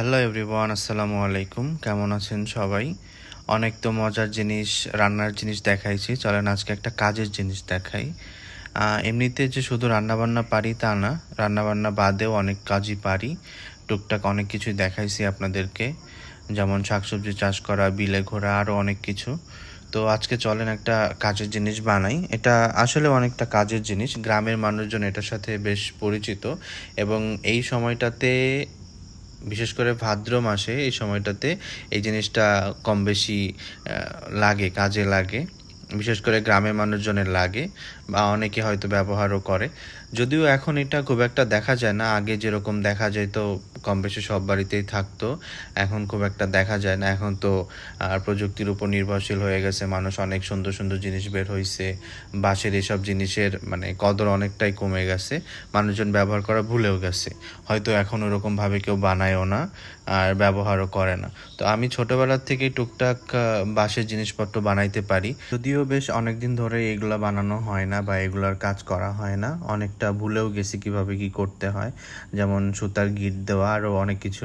Hello everyone আসসালামু আলাইকুম কেমন আছেন সবাই? অনেক তো মজার জিনিস, রান্নার জিনিস দেখাইছি। চলেন আজকে একটা কাজের জিনিস দেখাই। এমনিতে যে শুধু রান্নাবান্না পারি তা না, রান্নাবান্না বাদেও অনেক কাজই পারি। টুকটাক অনেক কিছুই দেখাইছি আপনাদেরকে। যেমন শাকসবজি চাষ করা, বিলে ঘোরা আরও অনেক কিছু। তো আজকে চলেন একটা কাজের জিনিস বানাই। এটা আসলে অনেকটা কাজের জিনিস। গ্রামের মানুষজন এটার সাথে বেশ পরিচিত এবং এই সময়টাতে বিশেষ করে ভাদ্র মাসে এই সময়টাতে এই জিনিসটা কম বেশি লাগে, কাজে লাগে। বিশেষ করে গ্রামের মানুষজনের লাগে। বা অনেকে হয়তো ব্যবহারও করে। যদিও এখন এটা খুব একটা দেখা যায় না। আগে যেরকম দেখা যেত, কম বেশি সব বাড়িতেই থাকতো। এখন খুব একটা দেখা যায় না। এখন তো আর প্রযুক্তির উপর নির্ভরশীল হয়ে গেছে। মানুষ অনেক সুন্দর সুন্দর জিনিস বের হয়েছে বাঁশের এসব জিনিসের মানে কদর অনেকটাই কমে গেছে। মানুষজন ব্যবহার করা ভুলেও গেছে। হয়তো এখন ওরকমভাবে কেউ বানায়ও না, আর ব্যবহারও করে না। তো আমি ছোটোবেলার থেকে টুকটাক বাঁশের জিনিসপত্র বানাইতে পারি। যদিও বেশ অনেকদিন ধরে এগুলো বানানো হয় না। বা এগুলার কাজ করা হয় না। অনেকটা ভুলেও গেছি কীভাবে কি করতে হয়। যেমন সুতার গিট দেওয়া আরও অনেক কিছু।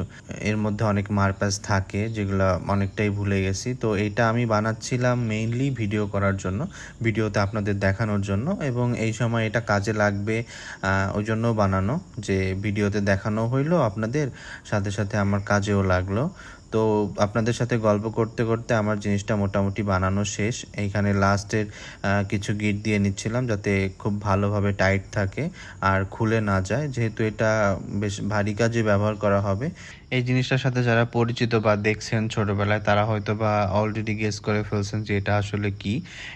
এর মধ্যে অনেক মারপ্যাচ থাকে যেগুলো অনেকটাই ভুলে গেছি। তো এটা আমি বানাচ্ছিলাম মেইনলি ভিডিও করার জন্য ভিডিওতে আপনাদের দেখানোর জন্য এবং এই সময় এটা কাজে লাগবে ওই জন্য বানানো যে ভিডিওতে দেখানো হইল আপনাদের, সাথে সাথে আমার কাজেও লাগল। তো আপনাদের সাথে গল্প করতে করতে আমার জিনিসটা মোটামুটি বানানো শেষ। এইখানে লাস্টের কিছু গিট দিয়ে নিচ্ছিলাম যাতে খুব ভালোভাবে টাইট থাকে আর খুলে না যায়। যেহেতু এটা বেশ ভারী কাজে ব্যবহার করা হবে। এই জিনিসটার সাথে যারা পরিচিত বা দেখছেন ছোটোবেলায়, তারা হয়তো বা অলরেডি গেস করে ফেলছেন যে এটা আসলে কি।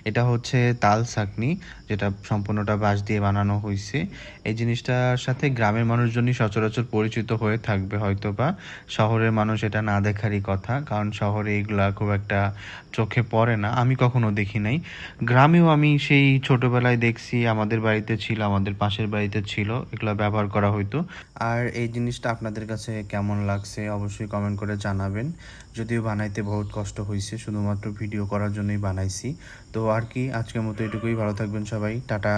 এটা হচ্ছে তাল চাকনি যেটা সম্পূর্ণটা বাঁশ দিয়ে বানানো হয়েছে এই জিনিসটার সাথে গ্রামের মানুষজনই সচরাচর পরিচিত হয়ে থাকবে হয়তো বা শহরের মানুষ এটা না দেখারই কথা, কারণ শহরে এগুলা খুব একটা চোখে পড়ে না, আমি কখনো দেখি নাই। গ্রামেও আমি সেই ছোটবেলায় দেখছি, আমাদের বাড়িতে ছিল, আমাদের পাশের বাড়িতে ছিল, এগুলো ব্যবহার করা হতো আর এই জিনিসটা আপনাদের কাছে কেমন লাগছে, অবশ্যই কমেন্ট করে জানাবেন। যদিও বানাইতে বহুত কষ্ট হয়েছে শুধুমাত্র ভিডিও করার জন্যই বানাইছি। তো আর কি, আজকের মতো এটুকুই, ভালো থাকবেন সবাই, টাটা।